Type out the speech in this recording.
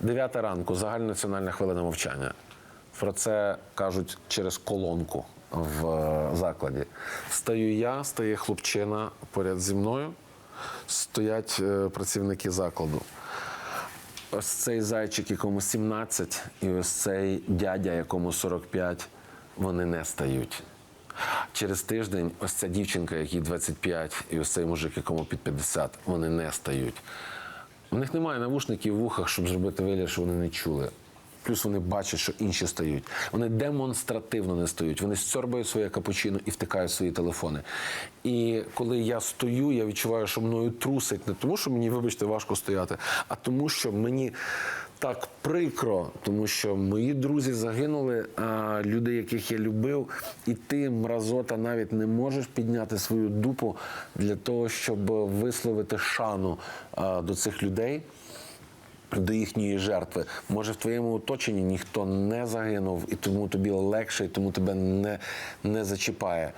9 ранку, загальнонаціональна хвилина мовчання. Про це кажуть через колонку в е, закладі. Стаю я, стає хлопчина поряд зі мною, стоять е, працівники закладу. Ось цей зайчик, якому 17, і ось цей дядя, якому 45, вони не стають. Через тиждень ось ця дівчинка, якій 25, і ось цей мужик, якому під 50, вони не стають. У них немає навушників в вухах, щоб зробити вигляд, що вони не чули. Плюс вони бачать, що інші стають. Вони демонстративно не стають. Вони сьорбають своє капучино і втикають в свої телефони. І коли я стою, я відчуваю, що мною трусить не тому, що мені, вибачте, важко стояти, а тому, що мені так прикро, тому що мої друзі загинули, а люди, яких я любив, і ти, мразота, навіть не можеш підняти свою дупу для того, щоб висловити шану до цих людей до їхньої жертви. Може, в твоєму оточенні ніхто не загинув, і тому тобі легше, і тому тебе не, не зачіпає.